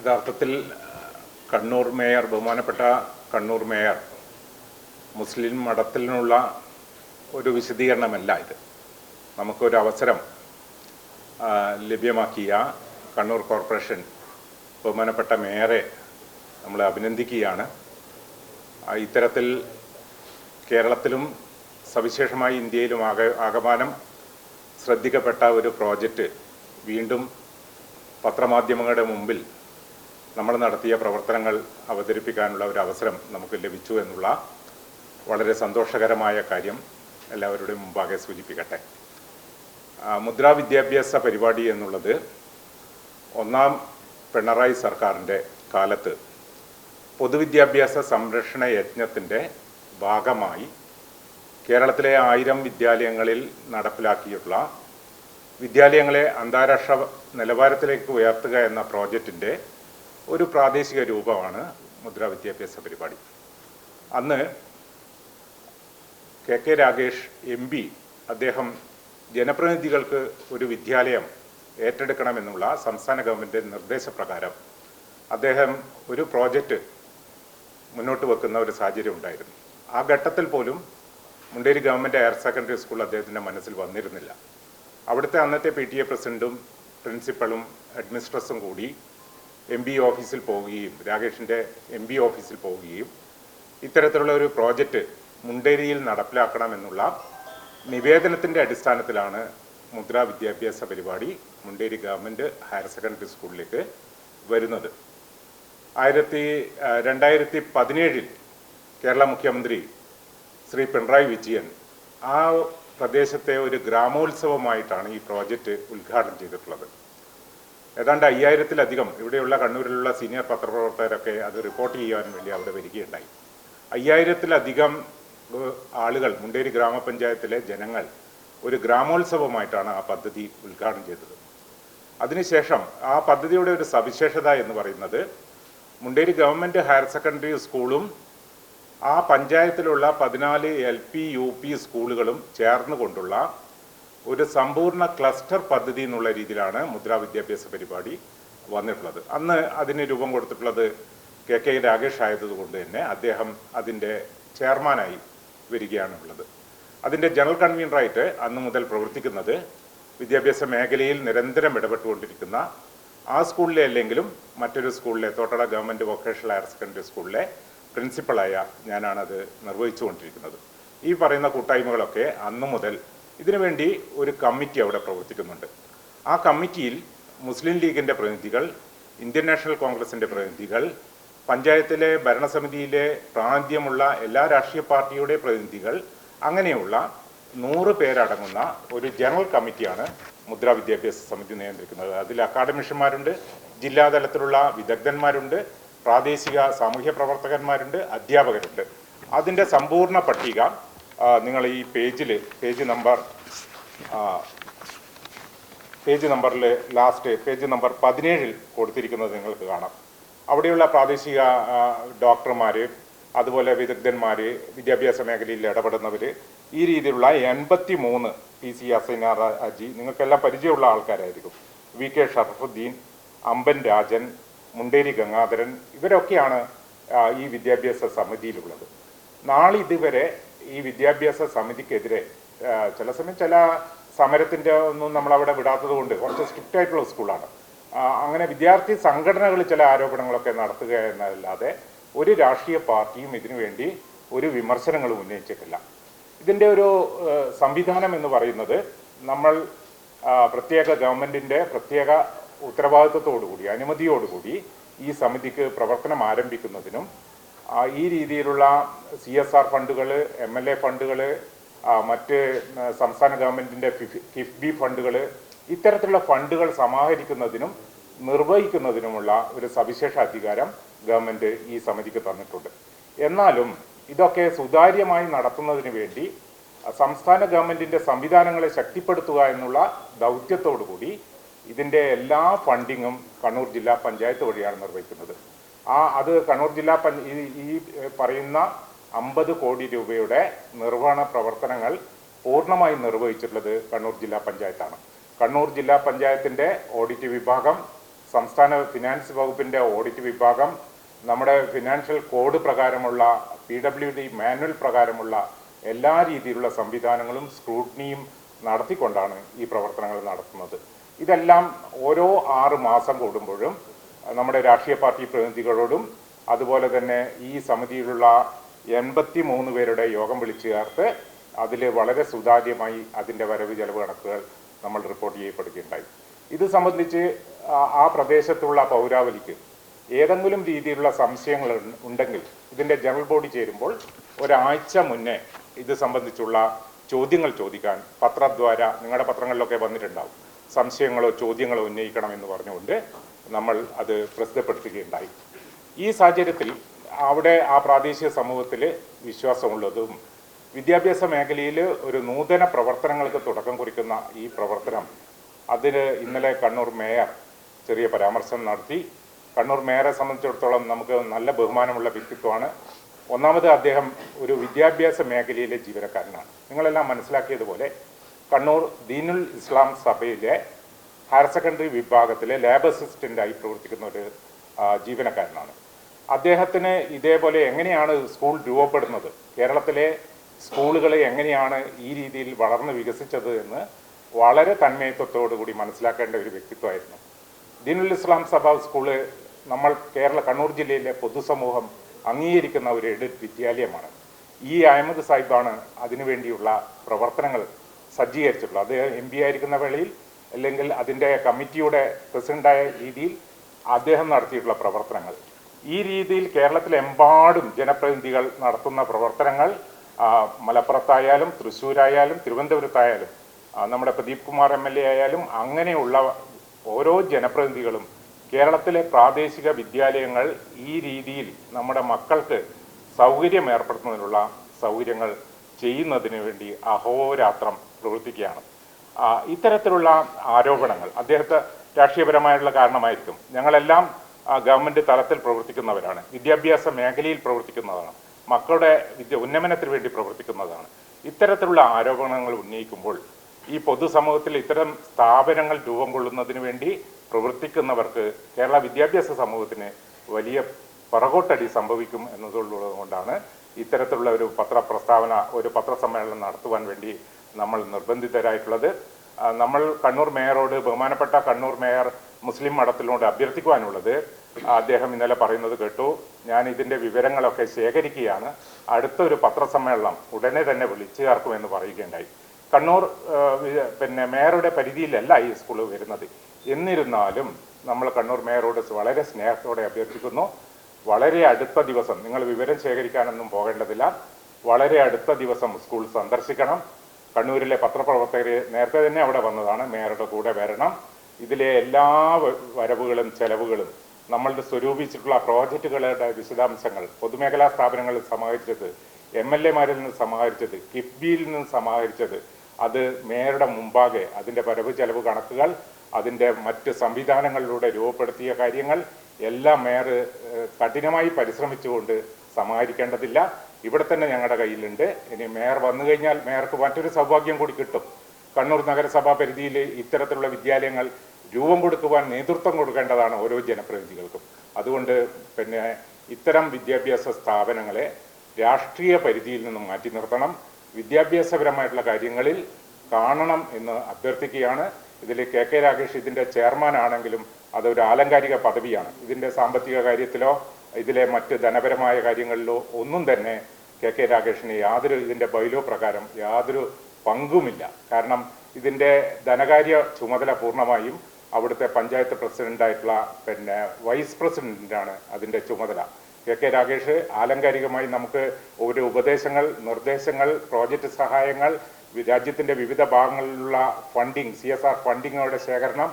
യഥാർത്ഥത്തിൽ കണ്ണൂർ മേയർ ബഹുമാനപ്പെട്ട കണ്ണൂർ മേയർ മുസ്ലിം മഠത്തിനുള്ള ഒരു വിശദീകരണമല്ല ഇത്. നമുക്കൊരു അവസരം ലഭ്യമാക്കിയ കണ്ണൂർ കോർപ്പറേഷൻ ബഹുമാനപ്പെട്ട മേയറെ നമ്മൾ അഭിനന്ദിക്കുകയാണ്. ഇത്തരത്തിൽ കേരളത്തിലും സവിശേഷമായി ഇന്ത്യയിലും ആക ആകമാനം ശ്രദ്ധിക്കപ്പെട്ട ഒരു പ്രോജക്റ്റ് വീണ്ടും പത്രമാധ്യമങ്ങളുടെ മുമ്പിൽ നമ്മൾ നടത്തിയ പ്രവർത്തനങ്ങൾ അവതരിപ്പിക്കാനുള്ള ഒരു അവസരം നമുക്ക് ലഭിച്ചു എന്നുള്ള വളരെ സന്തോഷകരമായ കാര്യം എല്ലാവരുടെയും മുമ്പാകെ സൂചിപ്പിക്കട്ടെ. മുദ്രാ വിദ്യാഭ്യാസ പരിപാടി എന്നുള്ളത് ഒന്നാം പിണറായി സർക്കാരിന്റെ കാലത്ത് പൊതുവിദ്യാഭ്യാസ സംരക്ഷണ യജ്ഞത്തിന്റെ ഭാഗമായി കേരളത്തിലെ ആയിരം വിദ്യാലയങ്ങളിൽ നടപ്പിലാക്കിയിട്ടുള്ള വിദ്യാലയങ്ങളെ അന്താരാഷ്ട്ര നിലവാരത്തിലേക്ക് ഉയർത്തുക എന്ന പ്രോജക്റ്റിന്റെ ഒരു പ്രാദേശിക രൂപമാണ് മുദ്രാ വിദ്യാഭ്യാസ പരിപാടി. അന്ന് K K Ragesh M P അദ്ദേഹം ജനപ്രതിനിധികൾക്ക് ഒരു വിദ്യാലയം ഏറ്റെടുക്കണമെന്നുള്ള സംസ്ഥാന ഗവൺമെന്റ് നിർദ്ദേശപ്രകാരം അദ്ദേഹം ഒരു പ്രോജക്റ്റ് മുന്നോട്ട് വെക്കുന്ന ഒരു സാഹചര്യം ഉണ്ടായിരുന്നു. ആ ഘട്ടത്തിൽ പോലും Munderi government higher secondary school അദ്ദേഹത്തിന്റെ മനസ്സിൽ വന്നിരുന്നില്ല. അവിടുത്തെ അന്നത്തെ പി ടി എ പ്രസിഡന്റും പ്രിൻസിപ്പളും അഡ്മിനിസ്ട്രസും കൂടി എം ബി ഓഫീസിൽ പോവുകയും രാകേഷിന്റെ എം ബി ഓഫീസിൽ പോവുകയും ഇത്തരത്തിലുള്ള ഒരു പ്രോജക്റ്റ് മുണ്ടേരിയിൽ നടപ്പിലാക്കണമെന്നുള്ള നിവേദനത്തിന്റെ അടിസ്ഥാനത്തിലാണ് മുദ്രാ വിദ്യാഭ്യാസ പരിപാടി മുണ്ടേരി ഗവൺമെന്റ് ഹയർ സെക്കൻഡറി സ്കൂളിലേക്ക് വരുന്നത്. ആയിരത്തി രണ്ടായിരത്തി പതിനേഴിൽ കേരള മുഖ്യമന്ത്രി ശ്രീ പിണറായി വിജയൻ ആ പ്രദേശത്തെ ഒരു ഗ്രാമോത്സവമായിട്ടാണ് ഈ പ്രോജക്റ്റ് ഉദ്ഘാടനം ചെയ്തിട്ടുള്ളത്. ഏതാണ്ട് അയ്യായിരത്തിലധികം ഇവിടെയുള്ള കണ്ണൂരിലുള്ള സീനിയർ പത്രപ്രവർത്തകരൊക്കെ അത് റിപ്പോർട്ട് ചെയ്യാൻ വേണ്ടി അവിടെ വരികയുണ്ടായി. അയ്യായിരത്തിലധികം ആളുകൾ മുണ്ടേരി ഗ്രാമപഞ്ചായത്തിലെ ജനങ്ങൾ ഒരു ഗ്രാമോത്സവമായിട്ടാണ് ആ പദ്ധതി ഉദ്ഘാടനം ചെയ്തത്. അതിനുശേഷം ആ പദ്ധതിയുടെ ഒരു സവിശേഷത എന്ന് പറയുന്നത് മുണ്ടേരി ഗവൺമെന്റ് ഹയർ സെക്കൻഡറി സ്കൂളും ആ പഞ്ചായത്തിലുള്ള പതിനാല് എൽ പി യു പി സ്കൂളുകളും ചേർന്നുകൊണ്ടുള്ള ഒരു സമ്പൂർണ ക്ലസ്റ്റർ പദ്ധതി എന്നുള്ള രീതിയിലാണ് മുദ്രാ വിദ്യാഭ്യാസ പരിപാടി വന്നിട്ടുള്ളത്. അന്ന് അതിന് രൂപം കൊടുത്തിട്ടുള്ളത് കെ കെ രാകേഷ് ആയതുകൊണ്ട് തന്നെ അദ്ദേഹം അതിന്റെ ചെയർമാനായി വരികയാണുള്ളത്. അതിന്റെ ജനറൽ കൺവീനറായിട്ട് അന്ന് മുതൽ പ്രവർത്തിക്കുന്നത് വിദ്യാഭ്യാസ മേഖലയിൽ നിരന്തരം ഇടപെട്ടുകൊണ്ടിരിക്കുന്ന ആ സ്കൂളിലെ അല്ലെങ്കിലും മറ്റൊരു സ്കൂളിലെ Thottada government vocational higher secondary school പ്രിൻസിപ്പളായ ഞാനാണത് നിർവഹിച്ചുകൊണ്ടിരിക്കുന്നത്. ഈ പറയുന്ന കൂട്ടായ്മകളൊക്കെ അന്നു മുതൽ ഇതിനുവേണ്ടി ഒരു കമ്മിറ്റി അവിടെ പ്രവർത്തിക്കുന്നുണ്ട്. ആ കമ്മിറ്റിയിൽ മുസ്ലിം ലീഗിന്റെ പ്രതിനിധികൾ ഇന്ത്യൻ നാഷണൽ കോൺഗ്രസിന്റെ പ്രതിനിധികൾ പഞ്ചായത്തിലെ ഭരണസമിതിയിലെ പ്രാതിനിധ്യമുള്ള എല്ലാ രാഷ്ട്രീയ പാർട്ടിയുടെ പ്രതിനിധികൾ അങ്ങനെയുള്ള നൂറ് പേരടങ്ങുന്ന ഒരു ജനറൽ കമ്മിറ്റിയാണ് മുദ്രാ വിദ്യാഭ്യാസ സമിതി നിയന്ത്രിക്കുന്നത്. അതിൽ അക്കാഡമിഷ്യന്മാരുണ്ട് ജില്ലാതലത്തിലുള്ള വിദഗ്ധന്മാരുണ്ട് പ്രാദേശിക സാമൂഹ്യ പ്രവർത്തകന്മാരുണ്ട് അധ്യാപകരുണ്ട്. അതിന്റെ സമ്പൂർണ പട്ടിക നിങ്ങൾ ഈ പേജിൽ പേജ് നമ്പർ പേജ് നമ്പറിൽ ലാസ്റ്റ് പേജ് നമ്പർ പതിനേഴിൽ കൊടുത്തിരിക്കുന്നത് നിങ്ങൾക്ക് കാണാം. അവിടെയുള്ള പ്രാദേശിക ഡോക്ടർമാർ അതുപോലെ വിദഗ്ധന്മാർ വിദ്യാഭ്യാസ മേഖലയിൽ ഇടപെടുന്നവർ ഈ രീതിയിലുള്ള എൺപത്തി മൂന്ന് പി സി അസൈനാർ അജി നിങ്ങൾക്കെല്ലാം പരിചയമുള്ള ആൾക്കാരായിരിക്കും. വി കെ ഷറഫുദ്ദീൻ അമ്പൻ രാജൻ മുണ്ടേരി ഗംഗാധരൻ ഇവരൊക്കെയാണ് ഈ വിദ്യാഭ്യാസ സമിതിയിലുള്ളത്. നാളെ ഇതുവരെ ഈ വിദ്യാഭ്യാസ സമിതിക്കെതിരെ ചില സമയം ചില സമരത്തിന്റെ ഒന്നും നമ്മൾ അവിടെ വിടാത്തത് കൊണ്ട് കുറച്ച് സ്ട്രിക്റ്റ് ആയിട്ടുള്ള സ്കൂളാണ്. അങ്ങനെ വിദ്യാർത്ഥി സംഘടനകൾ ചില ആരോപണങ്ങളൊക്കെ നടത്തുക എന്നല്ലാതെ ഒരു രാഷ്ട്രീയ പാർട്ടിയും ഇതിനു വേണ്ടി ഒരു വിമർശനങ്ങളും ഉന്നയിച്ചിട്ടില്ല. ഇതിന്റെ ഒരു സംവിധാനം എന്ന് പറയുന്നത് നമ്മൾ പ്രത്യേക ഗവൺമെന്റിന്റെ പ്രത്യേക ഉത്തരവാദിത്വത്തോടുകൂടി അനുമതിയോടുകൂടി ഈ സമിതിക്ക് പ്രവർത്തനം ആരംഭിക്കുന്നതിനും ഈ രീതിയിലുള്ള സി എസ് ആർ ഫണ്ടുകൾ എം എൽ എ ഫണ്ടുകൾ മറ്റ് സംസ്ഥാന ഗവൺമെന്റിന്റെ ഫിഫ്- കിഫ്ബി ഫണ്ടുകൾ ഇത്തരത്തിലുള്ള ഫണ്ടുകൾ സമാഹരിക്കുന്നതിനും നിർവഹിക്കുന്നതിനുമുള്ള ഒരു സവിശേഷ അധികാരം ഗവൺമെന്റ് ഈ സമിതിക്ക് തന്നിട്ടുണ്ട്. എന്നാലും ഇതൊക്കെ സുതാര്യമായി നടത്തുന്നതിന് വേണ്ടി സംസ്ഥാന ഗവൺമെന്റിന്റെ സംവിധാനങ്ങളെ ശക്തിപ്പെടുത്തുക എന്നുള്ള ദൗത്യത്തോടു കൂടി ഇതിന്റെ എല്ലാ ഫണ്ടിങ്ങും കണ്ണൂർ ജില്ലാ പഞ്ചായത്ത് വഴിയാണ് നിർവഹിക്കുന്നത്. ആ അത് കണ്ണൂർ ജില്ലാ ഈ പറയുന്ന അമ്പത് കോടി രൂപയുടെ നിർവഹണ പ്രവർത്തനങ്ങൾ പൂർണമായി നിർവഹിച്ചിട്ടുള്ളത് കണ്ണൂർ ജില്ലാ പഞ്ചായത്താണ്. കണ്ണൂർ ജില്ലാ പഞ്ചായത്തിന്റെ ഓഡിറ്റ് വിഭാഗം സംസ്ഥാന ഫിനാൻസ് വകുപ്പിന്റെ ഓഡിറ്റ് വിഭാഗം നമ്മുടെ ഫിനാൻഷ്യൽ കോഡ് പ്രകാരമുള്ള പി ഡബ്ല്യു ഡി മാനുവൽ പ്രകാരമുള്ള എല്ലാ രീതിയിലുള്ള സംവിധാനങ്ങളും സ്ക്രൂട്ടിനിയും നടത്തിക്കൊണ്ടാണ് ഈ പ്രവർത്തനങ്ങൾ നടത്തുന്നത്. ഇതെല്ലാം ഓരോ ആറ് മാസം കൂടുമ്പോഴും നമ്മുടെ രാഷ്ട്രീയ പാർട്ടി പ്രതിനിധികളോടും അതുപോലെ തന്നെ ഈ സമിതിയിലുള്ള എൺപത്തി മൂന്ന് പേരുടെ യോഗം വിളിച്ചു ചേർത്ത് അതിൽ വളരെ സുതാര്യമായി അതിന്റെ വരവ് ചെലവ് കണക്കുകൾ നമ്മൾ റിപ്പോർട്ട് ചെയ്യപ്പെടുകയുണ്ടായി. ഇത് സംബന്ധിച്ച് ആ- പ്രദേശത്തുള്ള പൗരാവലിക്ക് ഏതെങ്കിലും രീതിയിലുള്ള സംശയങ്ങൾ ഉണ്ടെങ്കിൽ ഇതിന്റെ ജനറൽ ബോഡി ചേരുമ്പോൾ ഒരാഴ്ച മുന്നേ ഇത് സംബന്ധിച്ചുള്ള ചോദ്യങ്ങൾ ചോദിക്കാൻ പത്രദ്വാര നിങ്ങളുടെ പത്രങ്ങളിലൊക്കെ വന്നിട്ടുണ്ടാവും. സംശയങ്ങളോ ചോദ്യങ്ങളോ ഉന്നയിക്കണം എന്ന് പറഞ്ഞുകൊണ്ട് നമ്മൾ അത് പ്രസിദ്ധപ്പെടുത്തുകയുണ്ടായി. ഈ സാഹചര്യത്തിൽ അവിടെ ആ പ്രാദേശിക സമൂഹത്തിൽ വിശ്വാസമുള്ളതും വിദ്യാഭ്യാസ മേഖലയിൽ ഒരു നൂതന പ്രവർത്തനങ്ങൾക്ക് തുടക്കം കുറിക്കുന്ന ഈ പ്രവർത്തനം അതിന് ഇന്നലെ കണ്ണൂർ മേയർ ചെറിയ പരാമർശം നടത്തി. കണ്ണൂർ മേയറെ സംബന്ധിച്ചിടത്തോളം നമുക്ക് നല്ല ബഹുമാനമുള്ള വ്യക്തിത്വമാണ്. ഒന്നാമത് അദ്ദേഹം ഒരു വിദ്യാഭ്യാസ മേഖലയിലെ ജീവനക്കാരനാണ്. നിങ്ങളെല്ലാം മനസ്സിലാക്കിയതുപോലെ കണ്ണൂർ ദീനുൽ ഇസ്ലാം സഭയിലെ ഹയർ സെക്കൻഡറി വിഭാഗത്തിലെ ലാബ് അസിസ്റ്റന്റായി പ്രവർത്തിക്കുന്ന ഒരു ജീവനക്കാരനാണ്. അദ്ദേഹത്തിന് ഇതേപോലെ എങ്ങനെയാണ് സ്കൂൾ രൂപപ്പെടുന്നത്? കേരളത്തിലെ സ്കൂളുകൾ എങ്ങനെയാണ് ഈ രീതിയിൽ വളർന്ന് വികസിച്ചത് എന്ന് വളരെ തന്മയത്വത്തോടു കൂടി മനസ്സിലാക്കേണ്ട ഒരു വ്യക്തിത്വമായിരുന്നു. ദീനുൽ ഇസ്ലാം സഭ സ്കൂൾ നമ്മൾ കേരള കണ്ണൂർ ജില്ലയിലെ പൊതുസമൂഹം അംഗീകരിക്കുന്ന ഒരു എഡിറ്റ് വിദ്യാലയമാണ്. ഈ അഹമ്മദ് സാഹിബാണ് അതിനുവേണ്ടിയുള്ള പ്രവർത്തനങ്ങൾ സജ്ജീകരിച്ചിട്ടുള്ളത്. അദ്ദേഹം എം പി ആയിരിക്കുന്ന വേളയിൽ അല്ലെങ്കിൽ അതിന്റെ കമ്മിറ്റിയുടെ പ്രസിഡന്റായ രീതിയിൽ അദ്ദേഹം നടത്തിയിട്ടുള്ള പ്രവർത്തനങ്ങൾ. ഈ രീതിയിൽ കേരളത്തിലെമ്പാടും ജനപ്രതിനിധികൾ നടത്തുന്ന പ്രവർത്തനങ്ങൾ മലപ്പുറത്തായാലും തൃശ്ശൂരായാലും തിരുവനന്തപുരത്തായാലും നമ്മുടെ Pradeep Kumar M L A ആയാലും അങ്ങനെയുള്ള ഓരോ ജനപ്രതിനിധികളും കേരളത്തിലെ പ്രാദേശിക വിദ്യാലയങ്ങൾ ഈ രീതിയിൽ നമ്മുടെ മക്കൾക്ക് സൗകര്യം ഏർപ്പെടുത്തുന്നതിനുള്ള സൗകര്യങ്ങൾ ചെയ്യുന്നതിന് വേണ്ടി അഹോരാത്രം പ്രവർത്തിക്കുകയാണ്. ഇത്തരത്തിലുള്ള ആരോപണങ്ങൾ അദ്ദേഹത്തെ രാഷ്ട്രീയപരമായിട്ടുള്ള കാരണമായിരിക്കും. ഞങ്ങളെല്ലാം ഗവൺമെന്റ് തലത്തിൽ പ്രവർത്തിക്കുന്നവരാണ്. വിദ്യാഭ്യാസ മേഖലയിൽ പ്രവർത്തിക്കുന്നതാണ്. മക്കളുടെ വിദ്യ ഉന്നമനത്തിന് വേണ്ടി പ്രവർത്തിക്കുന്നതാണ്. ഇത്തരത്തിലുള്ള ആരോപണങ്ങൾ ഉന്നയിക്കുമ്പോൾ ഈ പൊതുസമൂഹത്തിൽ ഇത്തരം സ്ഥാപനങ്ങൾ രൂപം കൊള്ളുന്നതിന് വേണ്ടി പ്രവർത്തിക്കുന്നവർക്ക് കേരള വിദ്യാഭ്യാസ സമൂഹത്തിന് വലിയ പിറകോട്ടടി സംഭവിക്കും എന്നതുകൊണ്ടാണ് കൊണ്ടാണ് ഇത്തരത്തിലുള്ള ഒരു പത്രപ്രസ്താവന ഒരു പത്രസമ്മേളനം നടത്തുവാൻ വേണ്ടി നമ്മൾ നിർബന്ധിതരായിട്ടുള്ളത്. നമ്മൾ കണ്ണൂർ മേയറോട് ബഹുമാനപ്പെട്ട കണ്ണൂർ മേയർ മുസ്ലിം മഠത്തിനോട് അഭ്യർത്ഥിക്കുവാനുള്ളത്. അദ്ദേഹം ഇന്നലെ പറയുന്നത് കേട്ടു. ഞാൻ ഇതിന്റെ വിവരങ്ങളൊക്കെ ശേഖരിക്കുകയാണ്. അടുത്തൊരു പത്രസമ്മേളനം ഉടനെ തന്നെ വിളിച്ചു ചേർക്കുമെന്ന് പറയുകയുണ്ടായി. കണ്ണൂർ പിന്നെ മേയറുടെ പരിധിയിലല്ല ഈ സ്കൂൾ വരുന്നത്. എന്നിരുന്നാലും നമ്മൾ കണ്ണൂർ മേയറോട് വളരെ സ്നേഹത്തോടെ അഭ്യർത്ഥിക്കുന്നു. വളരെ അടുത്ത ദിവസം നിങ്ങൾ വിവരം ശേഖരിക്കാനൊന്നും പോകേണ്ടതില്ല. വളരെ അടുത്ത ദിവസം സ്കൂൾ സന്ദർശിക്കണം. കണ്ണൂരിലെ പത്രപ്രവർത്തകർ നേരത്തെ തന്നെ അവിടെ വന്നതാണ് മേയറുടെ കൂടെ വരണം. ഇതിലെ എല്ലാ വരവുകളും ചെലവുകളും നമ്മളുടെ സ്വരൂപിച്ചിട്ടുള്ള പ്രോജക്റ്റുകളുടെ വിശദാംശങ്ങൾ പൊതുമേഖലാ സ്ഥാപനങ്ങളിൽ സമാഹരിച്ചത് എം എൽ എമാരിൽ നിന്ന് സമാഹരിച്ചത് കിഫ്ബിയിൽ നിന്ന് സമാഹരിച്ചത് അത് മേയറുടെ മുമ്പാകെ അതിന്റെ വരവ് ചെലവ് കണക്കുകൾ അതിന്റെ മറ്റ് സംവിധാനങ്ങളിലൂടെ രൂപപ്പെടുത്തിയ കാര്യങ്ങൾ എല്ലാം മേയർ കഠിനമായി പരിശ്രമിച്ചുകൊണ്ട് സമാഹരിക്കേണ്ടതില്ല. ഇവിടെ തന്നെ ഞങ്ങളുടെ കയ്യിലുണ്ട്. ഇനി മേയർ വന്നു കഴിഞ്ഞാൽ മേയർക്ക് മറ്റൊരു സൗഭാഗ്യം കൂടി കിട്ടും. കണ്ണൂർ നഗരസഭാ പരിധിയിൽ ഇത്തരത്തിലുള്ള വിദ്യാലയങ്ങൾ രൂപം കൊടുക്കുവാൻ നേതൃത്വം കൊടുക്കേണ്ടതാണ് ഓരോ ജനപ്രതിനിധികൾക്കും. അതുകൊണ്ട് പിന്നെ ഇത്തരം വിദ്യാഭ്യാസ സ്ഥാപനങ്ങളെ രാഷ്ട്രീയ പരിധിയിൽ നിന്നും മാറ്റി നിർത്തണം. വിദ്യാഭ്യാസപരമായിട്ടുള്ള കാര്യങ്ങളിൽ കാണണം എന്ന് അഭ്യർത്ഥിക്കുകയാണ്. ഇതിൽ കെ കെ രാകേഷ് ഇതിന്റെ ചെയർമാൻ ആണെങ്കിലും അതൊരു ആലങ്കാരിക പദവിയാണ്. ഇതിന്റെ സാമ്പത്തിക കാര്യത്തിലോ ഇതിലെ മറ്റ് ധനപരമായ കാര്യങ്ങളിലോ ഒന്നും തന്നെ കെ കെ രാകേഷിന് യാതൊരു ഇതിന്റെ ബൈലോ പ്രകാരം യാതൊരു പങ്കുമില്ല. കാരണം ഇതിന്റെ ധനകാര്യ ചുമതല പൂർണമായും അവിടുത്തെ പഞ്ചായത്ത് പ്രസിഡന്റായിട്ടുള്ള പിന്നെ വൈസ് പ്രസിഡന്റിനാണ് അതിന്റെ ചുമതല. കെ കെ രാകേഷ് ആലങ്കാരികമായി നമുക്ക് ഒരു ഉപദേശങ്ങൾ നിർദ്ദേശങ്ങൾ പ്രോജക്റ്റ് സഹായങ്ങൾ രാജ്യത്തിന്റെ വിവിധ ഭാഗങ്ങളിലുള്ള ഫണ്ടിങ് സി എസ് ആർ ഫണ്ടിങ്ങുകളുടെ ശേഖരണം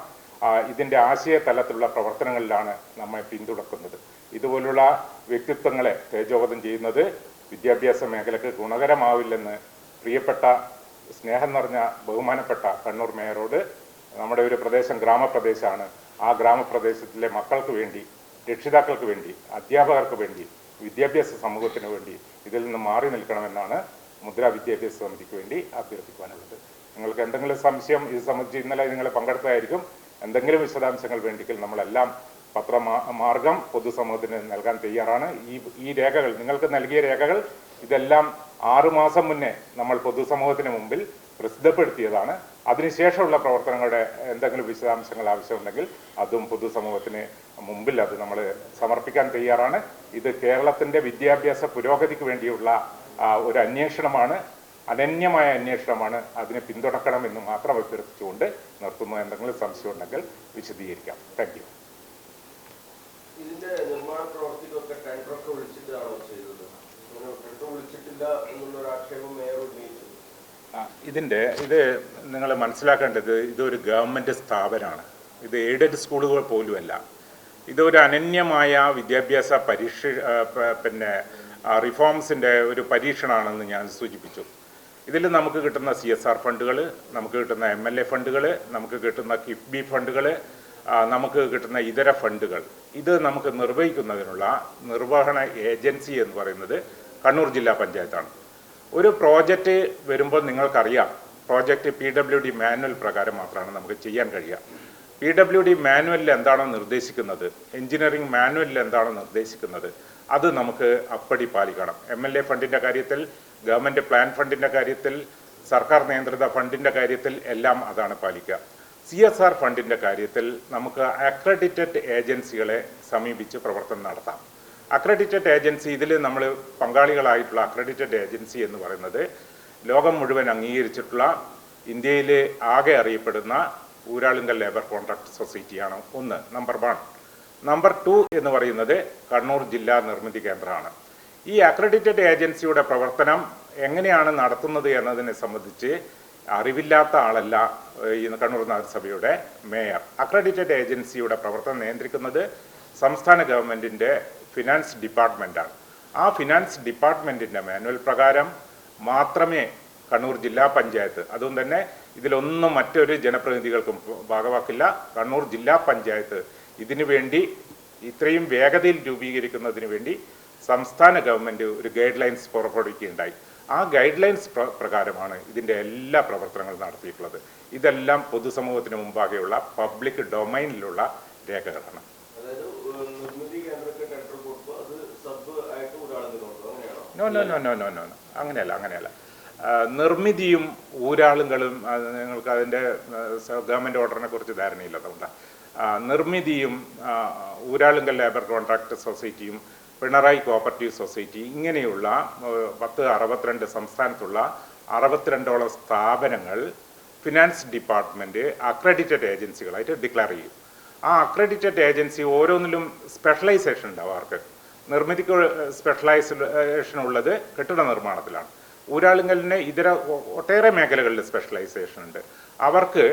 ഇതിന്റെ ആശയ തലത്തിലുള്ള പ്രവർത്തനങ്ങളിലാണ് നമ്മെ പിന്തുണക്കുന്നത്. ഇതുപോലുള്ള വ്യക്തിത്വങ്ങളെ തേജോവധം ചെയ്യുന്നത് വിദ്യാഭ്യാസ മേഖലക്ക് ഗുണകരമാവില്ലെന്ന് പ്രിയപ്പെട്ട സ്നേഹം നിറഞ്ഞ ബഹുമാനപ്പെട്ട കണ്ണൂർ മേയറോട് നമ്മുടെ ഒരു പ്രദേശം ഗ്രാമപ്രദേശമാണ് ആ ഗ്രാമപ്രദേശത്തിലെ മക്കൾക്ക് വേണ്ടി രക്ഷിതാക്കൾക്ക് വേണ്ടി അധ്യാപകർക്ക് വേണ്ടി വിദ്യാഭ്യാസ സമൂഹത്തിന് വേണ്ടി ഇതിൽ നിന്ന് മാറി നിൽക്കണമെന്നാണ് മുദ്രാ വിദ്യാഭ്യാസ സമിതിക്ക് വേണ്ടി അഭ്യർത്ഥിക്കുവാനുള്ളത് നിങ്ങൾക്ക് എന്തെങ്കിലും സംശയം ഇത് സംബന്ധിച്ച് ഇന്നലെ നിങ്ങൾ പങ്കെടുത്തതായിരിക്കും. എന്തെങ്കിലും വിശദാംശങ്ങൾ വേണ്ടിക്കൽ നമ്മളെല്ലാം പത്രമാർഗം പൊതുസമൂഹത്തിന് നൽകാൻ തയ്യാറാണ്. ഈ ഈ രേഖകൾ നിങ്ങൾക്ക് നൽകിയ രേഖകൾ ഇതെല്ലാം ആറുമാസം മുന്നേ നമ്മൾ പൊതുസമൂഹത്തിന് മുമ്പിൽ പ്രസിദ്ധപ്പെടുത്തിയതാണ്. അതിനുശേഷമുള്ള പ്രവർത്തനങ്ങളുടെ എന്തെങ്കിലും വിശദാംശങ്ങൾ ആവശ്യമുണ്ടെങ്കിൽ അതും പൊതുസമൂഹത്തിന് മുമ്പിൽ അത് നമ്മൾ സമർപ്പിക്കാൻ തയ്യാറാണ്. ഇത് കേരളത്തിന്റെ വിദ്യാഭ്യാസ പുരോഗതിക്ക് വേണ്ടിയുള്ള ഒരു അന്വേഷണമാണ്. അനന്യമായ അന്വേഷണമാണ് അതിനെ പിന്തുണക്കണം എന്ന് മാത്രം അഭ്യർത്ഥിച്ചുകൊണ്ട് നിർത്തുന്നു. എന്തെങ്കിലും സംശയമുണ്ടെങ്കിൽ വിശദീകരിക്കാം. താങ്ക് നിർമ്മാണ പ്രവർത്തിക്കൊക്കെ ടെൻഡറൊക്കെ വിളിച്ചിട്ടാണോ ചെയ്തത് വിളിച്ചിട്ടില്ല ഇതിന്റെ ഇത് നിങ്ങൾ മനസ്സിലാക്കേണ്ടത് ഇതൊരു ഗവൺമെന്റ് സ്ഥാപനമാണ്. ഇത് എയ്ഡഡ് സ്കൂളുകൾ പോലുമല്ല. ഇതൊരു അനന്യമായ വിദ്യാഭ്യാസ പരീക്ഷ പിന്നെ റിഫോംസിന്റെ ഒരു പരീക്ഷണമാണെന്ന് ഞാൻ സൂചിപ്പിച്ചു. ഇതിൽ നമുക്ക് കിട്ടുന്ന സി എസ് ആർ ഫണ്ടുകൾ നമുക്ക് കിട്ടുന്ന എം എൽ എ ഫണ്ടുകൾ നമുക്ക് കിട്ടുന്ന കിഫ്ബി ഫണ്ടുകൾ നമുക്ക് കിട്ടുന്ന ഇതര ഫണ്ടുകൾ. ഇത് നമുക്ക് നിർവഹിക്കുന്നതിനുള്ള നിർവഹണ ഏജൻസി എന്ന് പറയുന്നത് കണ്ണൂർ ജില്ലാ പഞ്ചായത്താണ്. ഒരു പ്രോജക്റ്റ് വരുമ്പോൾ നിങ്ങൾക്കറിയാം project P W D manual പ്രകാരം മാത്രമാണ് നമുക്ക് ചെയ്യാൻ കഴിയുക. പി ഡബ്ല്യു ഡി മാനുവലിൽ എന്താണോ നിർദ്ദേശിക്കുന്നത് എഞ്ചിനീയറിംഗ് മാനുവലിൽ എന്താണോ നിർദ്ദേശിക്കുന്നത് അത് നമുക്ക് അപ്പടി പാലിക്കണം. എം എൽ എ ഫണ്ടിന്റെ കാര്യത്തിൽ ഗവൺമെന്റ് പ്ലാൻ ഫണ്ടിന്റെ കാര്യത്തിൽ സർക്കാർ നിയന്ത്രിത ഫണ്ടിന്റെ കാര്യത്തിൽ എല്ലാം അതാണ് പാലിക്കുക. സി എസ് ആർ ഫണ്ടിന്റെ കാര്യത്തിൽ നമുക്ക് അക്രഡിറ്റഡ് ഏജൻസികളെ സമീപിച്ച് പ്രവർത്തനം നടത്താം. അക്രഡിറ്റഡ് ഏജൻസി ഇതിൽ നമ്മൾ പങ്കാളികളായിട്ടുള്ള അക്രഡിറ്റഡ് ഏജൻസി എന്ന് പറയുന്നത് ലോകം മുഴുവൻ അംഗീകരിച്ചിട്ടുള്ള ഇന്ത്യയിലെ ആകെ അറിയപ്പെടുന്ന ഊരാളുങ്കൽ ലേബർ കോൺട്രാക്ട് സൊസൈറ്റിയാണ് ഒന്ന് നമ്പർ വൺ നമ്പർ ടു എന്ന് പറയുന്നത് കണ്ണൂർ ജില്ലാ നിർമ്മിതി കേന്ദ്രമാണ്. ഈ അക്രഡിറ്റഡ് ഏജൻസിയുടെ പ്രവർത്തനം എങ്ങനെയാണ് നടത്തുന്നത് എന്നതിനെ സംബന്ധിച്ച് അറിവില്ലാത്ത ആളല്ല ഈ കണ്ണൂർ നഗരസഭയുടെ മേയർ. അക്രഡിറ്റഡ് ഏജൻസിയുടെ പ്രവർത്തനം നിയന്ത്രിക്കുന്നത് സംസ്ഥാന ഗവൺമെന്റിന്റെ ഫിനാൻസ് ഡിപ്പാർട്ട്മെന്റാണ് ആ ഫിനാൻസ് ഡിപ്പാർട്ട്മെന്റിന്റെ മാനുവൽ പ്രകാരം മാത്രമേ കണ്ണൂർ ജില്ലാ പഞ്ചായത്ത് അതും തന്നെ ഇതിലൊന്നും മറ്റൊരു ജനപ്രതിനിധികൾക്കും ഭാഗമാക്കില്ല. കണ്ണൂർ ജില്ലാ പഞ്ചായത്ത് ഇതിനു വേണ്ടി ഇത്രയും വേഗതയിൽ രൂപീകരിക്കുന്നതിന് വേണ്ടി സംസ്ഥാന ഗവൺമെന്റ് ഒരു ഗൈഡ് ലൈൻസ് പുറപ്പെടുവിക്കുകയുണ്ടായി. ആ ഗൈഡ് ലൈൻസ് പ്ര- പ്രകാരമാണ് ഇതിന്റെ എല്ലാ പ്രവർത്തനങ്ങളും നടത്തിയിട്ടുള്ളത്. ഇതെല്ലാം പൊതുസമൂഹത്തിന് മുമ്പാകെയുള്ള പബ്ലിക് ഡൊമൈനിലുള്ള രേഖകളാണ്. No no no no no no അങ്ങനെയല്ല അങ്ങനെയല്ല. നിർമ്മിതിയും ഊരാളുകളും നിങ്ങൾക്ക് അതിന്റെ ഗവൺമെന്റ് ഓർഡറിനെ കുറിച്ച് ധാരണയില്ലതുകൊണ്ട് നിർമ്മിതിയും ആ, ഊരാളുങ്കൽ ലേബർ കോൺട്രാക്ട് സൊസൈറ്റിയും പിണറായി കോപ്പറേറ്റീവ് സൊസൈറ്റി ഇങ്ങനെയുള്ള പത്ത് അറുപത്തിരണ്ട് സംസ്ഥാനത്തുള്ള അറുപത്തിരണ്ടോളം സ്ഥാപനങ്ങൾ ഫിനാൻസ് ഡിപ്പാർട്ട്മെന്റ് അക്രഡിറ്റഡ് ഏജൻസികളായിട്ട് ഡിക്ലെയർ ചെയ്യും. ആ അക്രഡിറ്റഡ് ഏജൻസി ഓരോന്നിലും സ്പെഷ്യലൈസേഷൻ ഉണ്ടാവും. അവർക്ക് നിർമ്മിതിക്ക് സ്പെഷ്യലൈസേഷൻ ഉള്ളത് കെട്ടിട നിർമ്മാണത്തിലാണ്. ഊരാളുങ്കലിന് ഇതര ഒട്ടേറെ മേഖലകളിൽ സ്പെഷ്യലൈസേഷൻ ഉണ്ട്. അവർക്ക്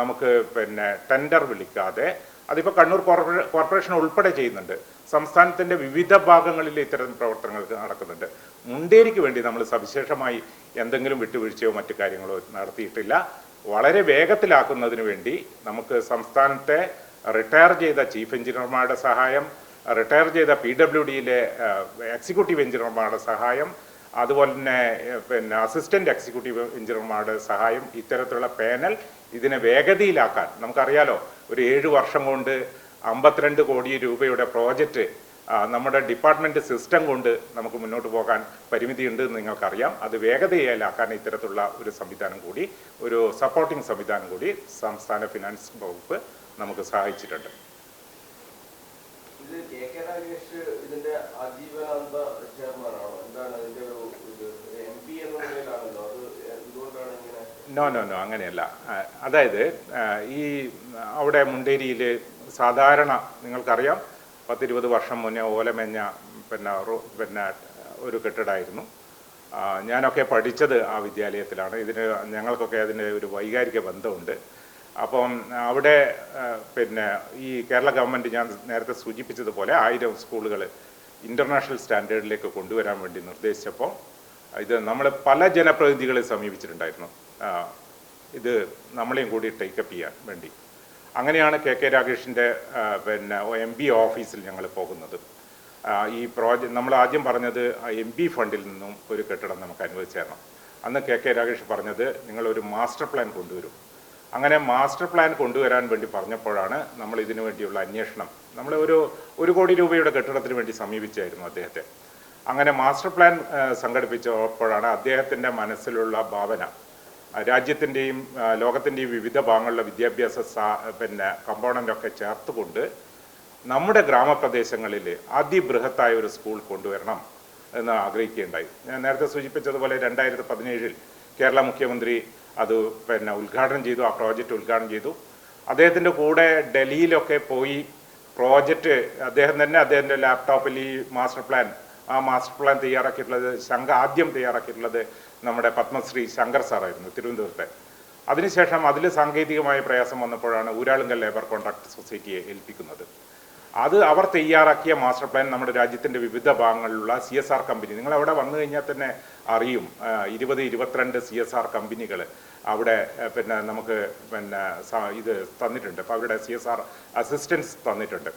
നമുക്ക് പിന്നെ ടെൻഡർ വിളിക്കാതെ അതിപ്പോൾ കണ്ണൂർ കോർപ്പറേ- കോർപ്പറേഷൻ ഉൾപ്പെടെ ചെയ്യുന്നുണ്ട്. സംസ്ഥാനത്തിന്റെ വിവിധ ഭാഗങ്ങളിൽ ഇത്തരം പ്രവർത്തനങ്ങൾ നടക്കുന്നുണ്ട്. മുണ്ടേരിക്ക് വേണ്ടി നമ്മൾ സവിശേഷമായി എന്തെങ്കിലും വിട്ടുവീഴ്ചയോ മറ്റു കാര്യങ്ങളോ നടത്തിയിട്ടില്ല. വളരെ വേഗത്തിലാക്കുന്നതിന് വേണ്ടി നമുക്ക് സംസ്ഥാനത്തെ റിട്ടയർ ചെയ്ത ചീഫ് എഞ്ചിനീയർമാരുടെ സഹായം റിട്ടയർ ചെയ്ത പി ഡബ്ല്യു ഡിയിലെ എക്സിക്യൂട്ടീവ് എഞ്ചിനീയർമാരുടെ സഹായം അതുപോലെ തന്നെ പിന്നെ അസിസ്റ്റന്റ് എക്സിക്യൂട്ടീവ് എഞ്ചിനീയർമാരുടെ സഹായം ഇത്തരത്തിലുള്ള പാനൽ ഇതിനെ വേഗതയിലാക്കാൻ. നമുക്കറിയാലോ ഒരു ഏഴ് വർഷം കൊണ്ട് അമ്പത്തിരണ്ട് കോടി രൂപയുടെ പ്രോജക്റ്റ് നമ്മുടെ ഡിപ്പാർട്ട്മെന്റ് സിസ്റ്റം കൊണ്ട് നമുക്ക് മുന്നോട്ട് പോകാൻ പരിമിതിയുണ്ട് എന്ന് നിങ്ങൾക്കറിയാം. അത് വേഗതയിലാക്കാൻ ഇത്തരത്തിലുള്ള ഒരു സംവിധാനം കൂടി ഒരു സപ്പോർട്ടിംഗ് സംവിധാനം കൂടി സംസ്ഥാന ഫിനാൻസ് വകുപ്പ് നമുക്ക് സഹായിച്ചിട്ടുണ്ട്. ഇത് ഇതിന്റെ ആജീവനാന്ത നോ നോ നോ അങ്ങനെയല്ല. അതായത് ഈ അവിടെ മുണ്ടേരിയിൽ സാധാരണ നിങ്ങൾക്കറിയാം പത്തിരുപത് വർഷം മുന്നേ ഓലമെഞ്ഞ പിന്നെ പിന്നെ ഒരു കെട്ടിടമായിരുന്നു ഞാനൊക്കെ പഠിച്ചത് ആ വിദ്യാലയത്തിലാണ്. ഇതിന് ഞങ്ങൾക്കൊക്കെ അതിന് ഒരു വൈകാരിക ബന്ധമുണ്ട്. അപ്പം അവിടെ പിന്നെ ഈ കേരള ഗവൺമെന്റ് ഞാൻ നേരത്തെ സൂചിപ്പിച്ചതുപോലെ ആയിരം സ്കൂളുകൾ ഇന്റർനാഷണൽ സ്റ്റാൻഡേർഡിലേക്ക് കൊണ്ടുവരാൻ വേണ്ടി നിർദ്ദേശിച്ചപ്പോൾ ഇത് നമ്മൾ പല ജനപ്രതിനിധികളെ സമീപിച്ചിട്ടുണ്ടായിരുന്നു. ഇത് നമ്മളെയും കൂടി ടേക്കപ്പ് ചെയ്യാൻ വേണ്ടി. അങ്ങനെയാണ് കെ കെ രാകേഷിന്റെ പിന്നെ എം ബി ഓഫീസിൽ ഞങ്ങൾ പോകുന്നത്. ഈ പ്രോജക്റ്റ് നമ്മൾ ആദ്യം പറഞ്ഞത് എം ബി ഫണ്ടിൽ നിന്നും ഒരു കെട്ടിടം നമുക്ക് അനുവദിച്ചു തരണം. അന്ന് കെ കെ രാകേഷ് പറഞ്ഞത് നിങ്ങളൊരു മാസ്റ്റർ പ്ലാൻ കൊണ്ടുവരും. അങ്ങനെ മാസ്റ്റർ പ്ലാൻ കൊണ്ടുവരാൻ വേണ്ടി പറഞ്ഞപ്പോഴാണ് നമ്മൾ ഇതിനു വേണ്ടിയുള്ള അന്വേഷണം. നമ്മൾ ഒരു ഒരു കോടി രൂപയുടെ കെട്ടിടത്തിന് വേണ്ടി സമീപിച്ചായിരുന്നു അദ്ദേഹത്തെ. അങ്ങനെ മാസ്റ്റർ പ്ലാൻ സംഘടിപ്പിച്ചപ്പോഴാണ് അദ്ദേഹത്തിന്റെ മനസ്സിലുള്ള ഭാവന രാജ്യത്തിന്റെയും ലോകത്തിന്റെയും വിവിധ ഭാഗങ്ങളിലെ വിദ്യാഭ്യാസ പിന്നെ കമ്പോണന്റൊക്കെ ചേർത്തുകൊണ്ട് നമ്മുടെ ഗ്രാമപ്രദേശങ്ങളിൽ അതിബൃഹത്തായ ഒരു സ്കൂൾ കൊണ്ടുവരണം എന്ന് ആഗ്രഹിക്കുകയുണ്ടായി. ഞാൻ നേരത്തെ സൂചിപ്പിച്ചതുപോലെ രണ്ടായിരത്തി പതിനേഴിൽ കേരള മുഖ്യമന്ത്രി അത് പിന്നെ ഉദ്ഘാടനം ചെയ്തു ആ പ്രോജക്റ്റ് ഉദ്ഘാടനം ചെയ്തു. അദ്ദേഹത്തിന്റെ കൂടെ ഡൽഹിയിലൊക്കെ പോയി പ്രോജക്റ്റ് അദ്ദേഹം തന്നെ അദ്ദേഹത്തിന്റെ ലാപ്ടോപ്പിൽ ഈ മാസ്റ്റർ പ്ലാൻ ആ മാസ്റ്റർ പ്ലാൻ തയ്യാറാക്കിയിട്ടുള്ളത് ശങ്ക ആദ്യം തയ്യാറാക്കിയിട്ടുള്ളത് നമ്മുടെ പത്മശ്രീ ശങ്കർ സാറായിരുന്നു തിരുവനന്തപുരത്തെ. അതിനുശേഷം അതിൽ സാങ്കേതികമായ പ്രയാസം വന്നപ്പോഴാണ് ഊരാളുങ്കൽ ലേബർ കോൺട്രാക്ട് സൊസൈറ്റിയെ ഏൽപ്പിക്കുന്നത്. അത് അവർ തയ്യാറാക്കിയ മാസ്റ്റർ പ്ലാൻ നമ്മുടെ രാജ്യത്തിന്റെ വിവിധ ഭാഗങ്ങളിലുള്ള സി എസ് ആർ കമ്പനി. നിങ്ങൾ അവിടെ വന്നു കഴിഞ്ഞാൽ തന്നെ അറിയും ഇരുപത് ഇരുപത്തിരണ്ട് സി എസ് ആർ കമ്പനികൾ അവിടെ പിന്നെ നമുക്ക് പിന്നെ ഇത് തന്നിട്ടുണ്ട്. അപ്പോൾ അവരുടെ സി എസ് ആർ അസിസ്റ്റൻസ് തന്നിട്ടുണ്ട്.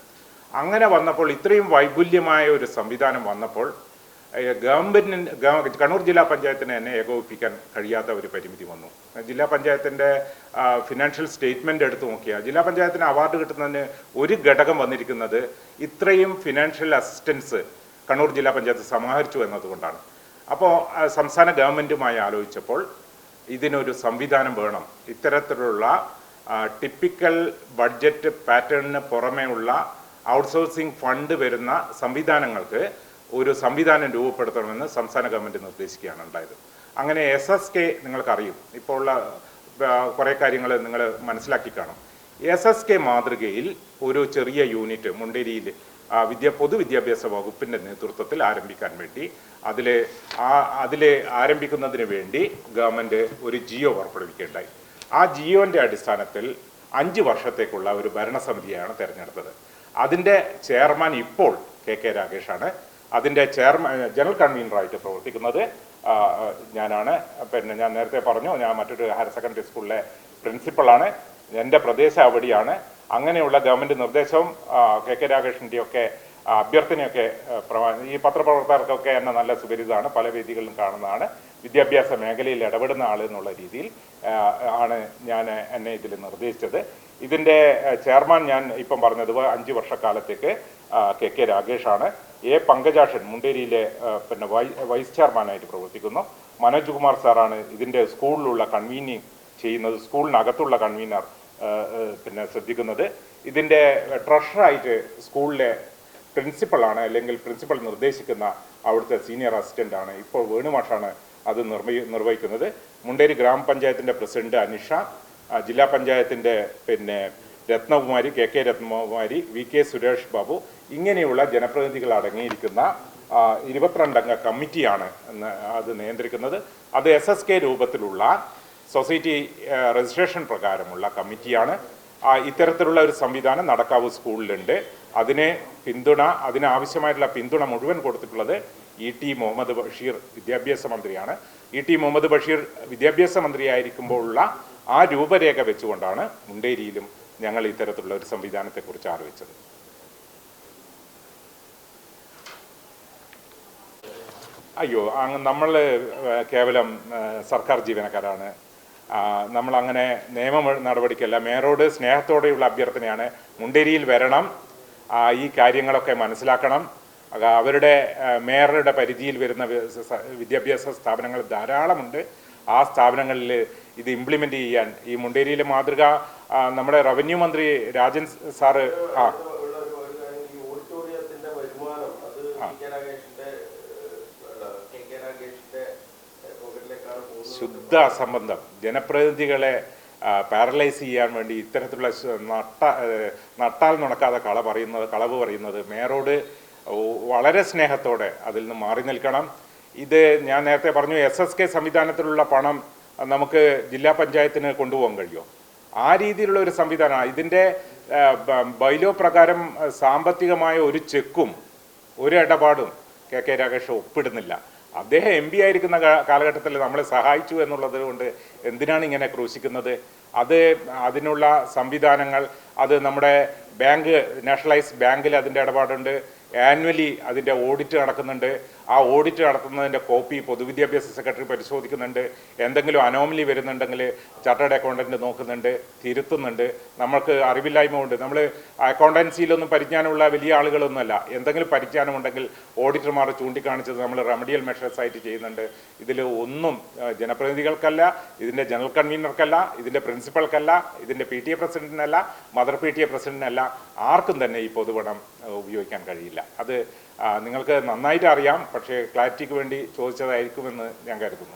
അങ്ങനെ വന്നപ്പോൾ ഇത്രയും വൈപുല്യമായ ഒരു സംവിധാനം വന്നപ്പോൾ ഗവൺമെന്റിന് കണ്ണൂർ ജില്ലാ പഞ്ചായത്തിന് തന്നെ ഏകോപിപ്പിക്കാൻ കഴിയാത്ത ഒരു പരിമിതി വന്നു. ജില്ലാ പഞ്ചായത്തിന്റെ ഫിനാൻഷ്യൽ സ്റ്റേറ്റ്മെന്റ് എടുത്തു നോക്കിയാൽ ജില്ലാ പഞ്ചായത്തിന് അവാർഡ് കിട്ടുന്നതിന് ഒരു ഘടകം വന്നിരിക്കുന്നത് ഇത്രയും ഫിനാൻഷ്യൽ അസിസ്റ്റൻസ് കണ്ണൂർ ജില്ലാ പഞ്ചായത്ത് സമാഹരിച്ചു എന്നതുകൊണ്ടാണ്. അപ്പോൾ സംസ്ഥാന ഗവൺമെന്റുമായി ആലോചിച്ചപ്പോൾ ഇതിനൊരു സംവിധാനം വേണം. ഇത്തരത്തിലുള്ള ടിപ്പിക്കൽ ബഡ്ജറ്റ് പാറ്റേണിന് പുറമേ ഉള്ള ഔട്ട്സോഴ്സിംഗ് ഫണ്ട് വരുന്ന സംവിധാനങ്ങൾക്ക് ഒരു സംവിധാനം രൂപപ്പെടുത്തണമെന്ന് സംസ്ഥാന ഗവൺമെന്റ് നിർദ്ദേശിക്കുകയാണ് ഉണ്ടായത്. അങ്ങനെ എസ് എസ് കെ നിങ്ങൾക്കറിയും. ഇപ്പോൾ ഉള്ള കുറേ കാര്യങ്ങൾ നിങ്ങൾ മനസ്സിലാക്കി കാണും. എസ് എസ് കെ മാതൃകയിൽ ഒരു ചെറിയ യൂണിറ്റ് മുണ്ടേരിയിൽ വിദ്യ പൊതുവിദ്യാഭ്യാസ വകുപ്പിന്റെ നേതൃത്വത്തിൽ ആരംഭിക്കാൻ വേണ്ടി അതിലെ ആ അതിൽ ആരംഭിക്കുന്നതിന് വേണ്ടി ഗവൺമെന്റ് ഒരു ജിയോ പുറപ്പെടുവിക്കുകയുണ്ടായി. ആ ജിയോന്റെ അടിസ്ഥാനത്തിൽ അഞ്ച് വർഷത്തേക്കുള്ള ഒരു ഭരണസമിതിയാണ് തിരഞ്ഞെടുത്തത്. അതിന്റെ ചെയർമാൻ ഇപ്പോൾ കെ കെ രാകേഷാണ്. അതിന്റെ ചെയർമാൻ ജനറൽ കൺവീനറായിട്ട് പ്രവർത്തിക്കുന്നത് ഞാനാണ്. പിന്നെ ഞാൻ നേരത്തെ പറഞ്ഞു ഞാൻ മറ്റൊരു ഹയർ സെക്കൻഡറി സ്കൂളിലെ പ്രിൻസിപ്പളാണ്. എന്റെ പ്രദേശം അവിടെയാണ്. അങ്ങനെയുള്ള ഗവൺമെന്റ് നിർദ്ദേശവും കെ കെ രാകേഷിന്റെയൊക്കെ അഭ്യർത്ഥനയൊക്കെ ഈ പത്രപ്രവർത്തകർക്കൊക്കെ എന്നെ നല്ല സുപരിതമാണ് പല വേദികളിലും കാണുന്നതാണ്. വിദ്യാഭ്യാസ മേഖലയിൽ ഇടപെടുന്ന ആൾ എന്നുള്ള രീതിയിൽ ആണ് ഞാൻ എന്നെ ഇതിൽ നിർദ്ദേശിച്ചത്. ഇതിന്റെ ചെയർമാൻ ഞാൻ ഇപ്പം പറഞ്ഞത് അഞ്ച് വർഷക്കാലത്തേക്ക് കെ കെ രാഗേഷാണ് എ പങ്കജാഷൻ മുണ്ടേരിയിലെ പിന്നെ വൈസ് ചെയർമാനായിട്ട് പ്രവർത്തിക്കുന്നു. മനോജ് കുമാർ സാറാണ് ഇതിന്റെ സ്കൂളിലുള്ള കൺവീനിങ് ചെയ്യുന്നത് സ്കൂളിനകത്തുള്ള കൺവീനർ പിന്നെ ശ്രദ്ധിക്കുന്നത്. ഇതിന്റെ ട്രഷറായിട്ട് സ്കൂളിലെ പ്രിൻസിപ്പളാണ് അല്ലെങ്കിൽ പ്രിൻസിപ്പൾ നിർദ്ദേശിക്കുന്ന അവിടുത്തെ സീനിയർ അസിസ്റ്റന്റ് ആണ് ഇപ്പോൾ വേണുമാഷാണ് അത് നിർവഹി നിർവഹിക്കുന്നത്. മുണ്ടേരി ഗ്രാമപഞ്ചായത്തിന്റെ പ്രസിഡന്റ് അനിഷ ജില്ലാ പഞ്ചായത്തിന്റെ പിന്നെ Ratnakumari K K Ratnakumari V K Suresh Babu ഇങ്ങനെയുള്ള ജനപ്രതിനിധികൾ അടങ്ങിയിരിക്കുന്ന ഇരുപത്തിരണ്ടംഗ കമ്മിറ്റിയാണ് അത് നിയന്ത്രിക്കുന്നത്. അത് എസ് എസ് കെ രൂപത്തിലുള്ള സൊസൈറ്റി രജിസ്ട്രേഷൻ പ്രകാരമുള്ള കമ്മിറ്റിയാണ്. ഇത്തരത്തിലുള്ള ഒരു സംവിധാനം നടക്കാവ് സ്കൂളിലുണ്ട്. അതിനെ പിന്തുണ അതിനാവശ്യമായിട്ടുള്ള പിന്തുണ മുഴുവൻ കൊടുത്തിട്ടുള്ളത് ഇ ടി മുഹമ്മദ് ബഷീർ വിദ്യാഭ്യാസ മന്ത്രിയാണ്. ഇ ടി മുഹമ്മദ് ബഷീർ വിദ്യാഭ്യാസ മന്ത്രിയായിരിക്കുമ്പോഴുള്ള ആ രൂപരേഖ വെച്ചുകൊണ്ടാണ് മുണ്ടേരിയിലും ഞങ്ങൾ ഇത്തരത്തിലുള്ള ഒരു സംവിധാനത്തെക്കുറിച്ച് ആലോചിച്ചത്. അയ്യോ അങ്ങ് നമ്മൾ കേവലം സർക്കാർ ജീവനക്കാരാണ്. നമ്മളങ്ങനെ നിയമ നടപടിക്കല്ല മേയറോട് സ്നേഹത്തോടെയുള്ള അഭ്യർത്ഥനയാണ് മുണ്ടേരിയിൽ വരണം ഈ കാര്യങ്ങളൊക്കെ മനസ്സിലാക്കണം. അവരുടെ മേയറുടെ പരിധിയിൽ വരുന്ന വിദ്യാഭ്യാസ സ്ഥാപനങ്ങൾ ധാരാളമുണ്ട്. ആ സ്ഥാപനങ്ങളിൽ ഇത് ഇംപ്ലിമെന്റ് ചെയ്യാൻ. ഈ മുണ്ടേരിയിലെ മാതൃക നമ്മുടെ റവന്യൂ മന്ത്രി രാജൻ സാറ് ആ. ശുദ്ധ അസംബന്ധം. ജനപ്രതിനിധികളെ പാരലൈസ് ചെയ്യാൻ വേണ്ടി ഇത്തരത്തിലുള്ള നട്ട നട്ടാൽ നടക്കാതെ കള പറയുന്നത് കളവ് പറയുന്നത് മേയറോട് വളരെ സ്നേഹത്തോടെ അതിൽ നിന്ന് മാറി നിൽക്കണം. ഇത് ഞാൻ നേരത്തെ പറഞ്ഞു എസ് എസ് കെ സംവിധാനത്തിലുള്ള പണം നമുക്ക് ജില്ലാ പഞ്ചായത്തിന് കൊണ്ടുപോകാൻ കഴിയുമോ? ആ രീതിയിലുള്ള ഒരു സംവിധാനമാണ്. ഇതിന്റെ ബൈലോ പ്രകാരം സാമ്പത്തികമായ ഒരു ചെക്കും ഒരു ഇടപാടും കെ കെ രാകേഷ് ഒപ്പിടുന്നില്ല. അദ്ദേഹം എം പി ആയിരിക്കുന്ന കാലഘട്ടത്തിൽ നമ്മളെ സഹായിച്ചു എന്നുള്ളത് കൊണ്ട് എന്തിനാണ് ഇങ്ങനെ ക്രൂശിക്കുന്നത്? അത് അതിനുള്ള സംവിധാനങ്ങൾ അത് നമ്മുടെ ബാങ്ക് നാഷണലൈസ്ഡ് ബാങ്കിൽ അതിന്റെ ഇടപാടുണ്ട്. ആനുവലി അതിന്റെ ഓഡിറ്റ് നടക്കുന്നുണ്ട്. ആ ഓഡിറ്റ് നടത്തുന്നതിന്റെ കോപ്പി പൊതുവിദ്യാഭ്യാസ സെക്രട്ടറി പരിശോധിക്കുന്നുണ്ട്. എന്തെങ്കിലും അനോമലി വരുന്നുണ്ടെങ്കിൽ ചാർട്ടേഡ് അക്കൗണ്ടന്റ് നോക്കുന്നുണ്ട് തിരുത്തുന്നുണ്ട്. നമ്മൾക്ക് അറിവില്ലായ്മ കൊണ്ട് നമ്മൾ അക്കൗണ്ടൻസിയിലൊന്നും പരിജ്ഞാനമുള്ള വലിയ ആളുകളൊന്നുമല്ല. എന്തെങ്കിലും പരിജ്ഞാനമുണ്ടെങ്കിൽ ഓഡിറ്റർമാർ ചൂണ്ടിക്കാണിച്ചത് നമ്മൾ റെമഡിയൽ മെഷേഴ്സ് ആയിട്ട് ചെയ്യുന്നുണ്ട്. ഇതിൽ ഒന്നും ജനപ്രതിനിധികൾക്കല്ല ഇതിന്റെ ജനറൽ കൺവീനർക്കല്ല ഇതിന്റെ പ്രിൻസിപ്പൾക്കല്ല ഇതിന്റെ പി ടി എ പ്രസിഡന്റിനല്ല മദർ പി ടി എ പ്രസിഡന്റിനല്ല ആർക്കും തന്നെ ഈ പൊതുപണം ഉപയോഗിക്കാൻ കഴിയില്ല. അത് നിങ്ങൾക്ക് നന്നായിട്ട് അറിയാം പക്ഷേ ക്ലാരിറ്റിക്ക് വേണ്ടി ചോദിച്ചതായിരിക്കുമെന്ന് ഞാൻ കരുതുന്നു.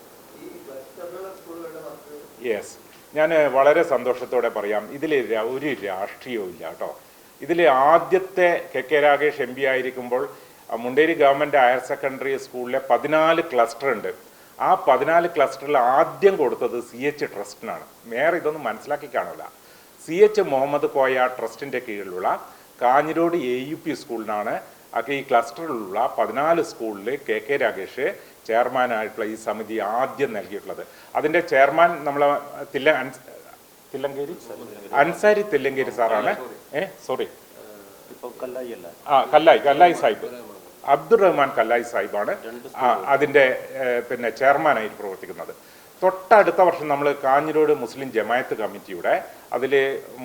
യെസ് ഞാൻ വളരെ സന്തോഷത്തോടെ പറയാം. ഇതിൽ ഒരു രാഷ്ട്രീയവും ഇല്ല കേട്ടോ. ഇതിൽ ആദ്യത്തെ K K Rakesh M P ആയിരിക്കുമ്പോൾ മുണ്ടേരി ഗവൺമെന്റ് ഹയർ സെക്കൻഡറി സ്കൂളിലെ പതിനാല് ക്ലസ്റ്റർ ഉണ്ട്. ആ പതിനാല് ക്ലസ്റ്ററിൽ ആദ്യം കൊടുത്തത് സി എച്ച് ട്രസ്റ്റിനാണ്. മേയർ ഇതൊന്നും മനസ്സിലാക്കി കാണില്ല സി എച്ച് മുഹമ്മദ് കോയ ട്രസ്റ്റിന്റെ കീഴിലുള്ള കാഞ്ഞിരോട് എ യു പി സ്കൂളിനാണ് ഒക്കെ ഈ ക്ലസ്റ്ററിലുള്ള പതിനാല് സ്കൂളിലെ കെ കെ രാഗേഷ് ചെയർമാനായിട്ടുള്ള ഈ സമിതി ആദ്യം നൽകിയിട്ടുള്ളത്. അതിന്റെ ചെയർമാൻ നമ്മളെ തില്ല തില്ലങ്കേരി? അൻസാരി തില്ലങ്കേരി സാറാണ്. ഏ സോറി. ആ കല്ലായി കല്ലായി സാഹിബ്. അബ്ദുൾ റഹ്മാൻ കല്ലായി സാഹിബാണ്. അതിന്റെ അതിന്റെ പിന്നെ ചെയർമാനായിട്ട് പ്രവർത്തിക്കുന്നത്. തൊട്ടടുത്ത വർഷം നമ്മൾ കാഞ്ഞിരോട് മുസ്ലിം ജമായത്ത് കമ്മിറ്റിയുടെ അതിൽ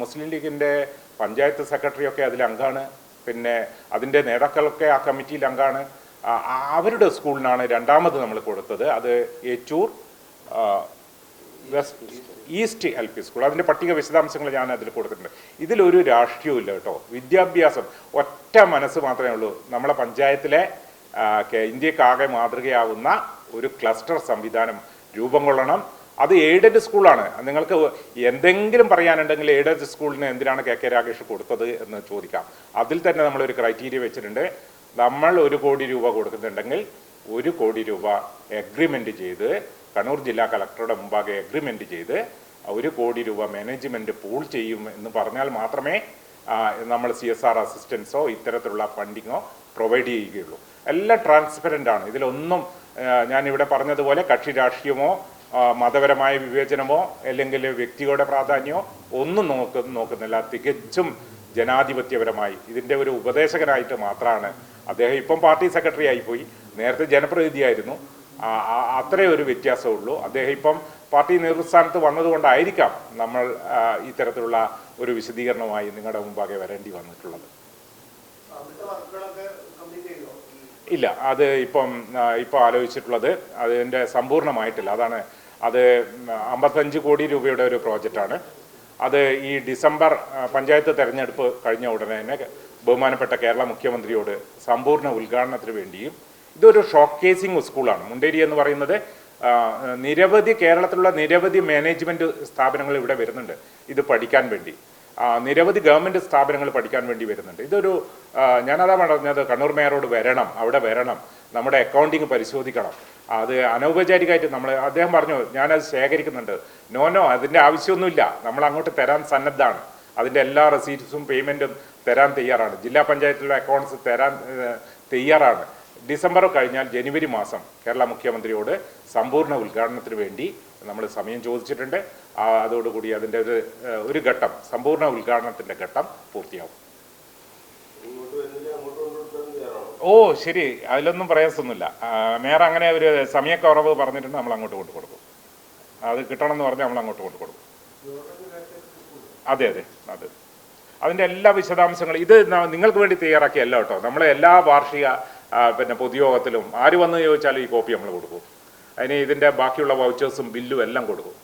മുസ്ലിം ലീഗിന്റെ പഞ്ചായത്ത് സെക്രട്ടറിയൊക്കെ അതിൽ അംഗമാണ്. പിന്നെ അതിന്റെ നേതാക്കളൊക്കെ ആ കമ്മിറ്റിയിൽ അംഗമാണ് അവരുടെ സ്കൂളിനാണ് രണ്ടാമത് നമ്മൾ കൊടുത്തത്. അത് Echur west east L P school. അതിന്റെ പട്ടിക വിശദാംശങ്ങൾ ഞാൻ അതിൽ കൊടുത്തിട്ടുണ്ട്. ഇതിലൊരു രാഷ്ട്രീയവും ഇല്ല കേട്ടോ. വിദ്യാഭ്യാസം ഒറ്റ മനസ്സ് മാത്രമേ ഉള്ളൂ. നമ്മളെ പഞ്ചായത്തിലെ ഇന്ത്യക്കാകെ മാതൃകയാവുന്ന ഒരു ക്ലസ്റ്റർ സംവിധാനം രൂപം കൊള്ളണം. അത് എയ്ഡഡ് സ്കൂളാണ്. നിങ്ങൾക്ക് എന്തെങ്കിലും പറയാനുണ്ടെങ്കിൽ എയ്ഡഡ് സ്കൂളിന് എന്തിനാണ് കെ കെ രാഗേഷ് കൊടുത്തത് എന്ന് ചോദിക്കാം. അതിൽ തന്നെ നമ്മൾ ഒരു ക്രൈറ്റീരിയ വെച്ചിട്ടുണ്ട്. നമ്മൾ ഒരു കോടി രൂപ കൊടുക്കുന്നുണ്ടെങ്കിൽ ഒരു കോടി രൂപ എഗ്രിമെന്റ് ചെയ്ത് കണ്ണൂർ ജില്ലാ കളക്ടറുടെ മുമ്പാകെ എഗ്രിമെന്റ് ചെയ്ത് ഒരു കോടി രൂപ മാനേജ്മെന്റ് പൂൾ ചെയ്യും എന്ന് പറഞ്ഞാൽ മാത്രമേ നമ്മൾ സി എസ് ആർ അസിസ്റ്റൻസോ ഇത്തരത്തിലുള്ള ഫണ്ടിങ്ങോ പ്രൊവൈഡ് ചെയ്യുകയുള്ളൂ. എല്ലാം ട്രാൻസ്പെറന്റ് ആണ്. ഇതിലൊന്നും ഞാനിവിടെ പറഞ്ഞതുപോലെ കക്ഷി രാഷ്ട്രീയമോ മതപരമായ വിവേചനമോ അല്ലെങ്കിൽ വ്യക്തികളുടെ പ്രാധാന്യമോ ഒന്നും നോക്ക നോക്കുന്നില്ല. തികച്ചും ജനാധിപത്യപരമായി. ഇതിന്റെ ഒരു ഉപദേശകനായിട്ട് മാത്രമാണ് അദ്ദേഹം. ഇപ്പം പാർട്ടി സെക്രട്ടറി ആയിപ്പോയി. നേരത്തെ ജനപ്രതിനിധിയായിരുന്നു. അത്രേ ഒരു വ്യത്യാസമുള്ളൂ. അദ്ദേഹം ഇപ്പം പാർട്ടി നേതൃസ്ഥാനത്ത് വന്നതുകൊണ്ടായിരിക്കാം നമ്മൾ ഇത്തരത്തിലുള്ള ഒരു വിശദീകരണമായി നിങ്ങളുടെ മുമ്പാകെ വരേണ്ടി വന്നിട്ടുള്ളത്. ഇല്ല. അത് ഇപ്പം ഇപ്പം ആലോചിച്ചിട്ടുള്ളത് അതിന്റെ സമ്പൂർണമായിട്ടില്ല. അതാണ് അത് അമ്പത്തഞ്ച് കോടി രൂപയുടെ ഒരു പ്രോജക്റ്റാണ്. അത് ഈ ഡിസംബർ പഞ്ചായത്ത് തെരഞ്ഞെടുപ്പ് കഴിഞ്ഞ ഉടനെ തന്നെ ബഹുമാനപ്പെട്ട കേരള മുഖ്യമന്ത്രിയോട് സമ്പൂർണ ഉദ്ഘാടനത്തിന് വേണ്ടിയും ഇതൊരു ഷോക്കേസിംഗ് സ്കൂളാണ്. മുണ്ടേരി എന്ന് പറയുന്നത് നിരവധി കേരളത്തിലുള്ള നിരവധി മാനേജ്മെന്റ് സ്ഥാപനങ്ങൾ ഇവിടെ വരുന്നുണ്ട് ഇത് പഠിക്കാൻ വേണ്ടി. നിരവധി ഗവൺമെന്റ് സ്ഥാപനങ്ങൾ പഠിക്കാൻ വേണ്ടി വരുന്നുണ്ട്. ഇതൊരു ഞാനതാ പറഞ്ഞത് കണ്ണൂർ മേയറോട് വരണം അവിടെ വരണം നമ്മുടെ അക്കൗണ്ടിങ് പരിശോധിക്കണം. അത് അനൗപചാരികമായിട്ട് നമ്മൾ അദ്ദേഹം പറഞ്ഞു ഞാനത് ശേഖരിക്കുന്നുണ്ട്. നോ നോ അതിന്റെ ആവശ്യമൊന്നുമില്ല. നമ്മൾ അങ്ങോട്ട് തരാൻ സന്നദ്ധമാണ്. അതിന്റെ എല്ലാ റെസീറ്റ്സും പേയ്മെന്റും തരാൻ തയ്യാറാണ്. ജില്ലാ പഞ്ചായത്തിലെ അക്കൗണ്ട്സ് തരാൻ തയ്യാറാണ്. ഡിസംബർ കഴിഞ്ഞാൽ ജനുവരി മാസം കേരള മുഖ്യമന്ത്രിയോട് സമ്പൂർണ ഉദ്ഘാടനത്തിന് വേണ്ടി നമ്മൾ സമയം ചോദിച്ചിട്ടുണ്ട്. അതോടുകൂടി അതിന്റെ ഒരു ഒരു ഘട്ടം സമ്പൂർണ ഉദ്ഘാടനത്തിന്റെ ഘട്ടം പൂർത്തിയാവും ഇങ്ങോട്ട് വരുന്നില്ല അങ്ങോട്ട് കൊണ്ടുകൊടുത്തത് തയ്യാറാണോ ഓ ശരി. അതിലൊന്നും പ്രയാസമൊന്നുമില്ല. നേരെ അങ്ങനെ ഒരു സമയക്കുറവ് പറഞ്ഞിട്ടുണ്ട് നമ്മൾ അങ്ങോട്ട് കൊണ്ടു കൊടുക്കും. അത് കിട്ടണമെന്ന് പറഞ്ഞാൽ നമ്മൾ അങ്ങോട്ട് കൊണ്ടു കൊടുക്കും. അതെ അതെ അതെ. അതിന്റെ എല്ലാ വിശദാംശങ്ങളും ഇത് നിങ്ങൾക്ക് വേണ്ടി തയ്യാറാക്കിയല്ല കേട്ടോ. നമ്മളെ എല്ലാ വാർഷിക പിന്നെ പൊതുയോഗത്തിലും ആര് വന്ന് ചോദിച്ചാലും ഈ കോപ്പി നമ്മൾ കൊടുക്കും. അതിന് ഇതിന്റെ ബാക്കിയുള്ള വൗച്ചേഴ്സും ബില്ലും എല്ലാം കൊടുക്കും.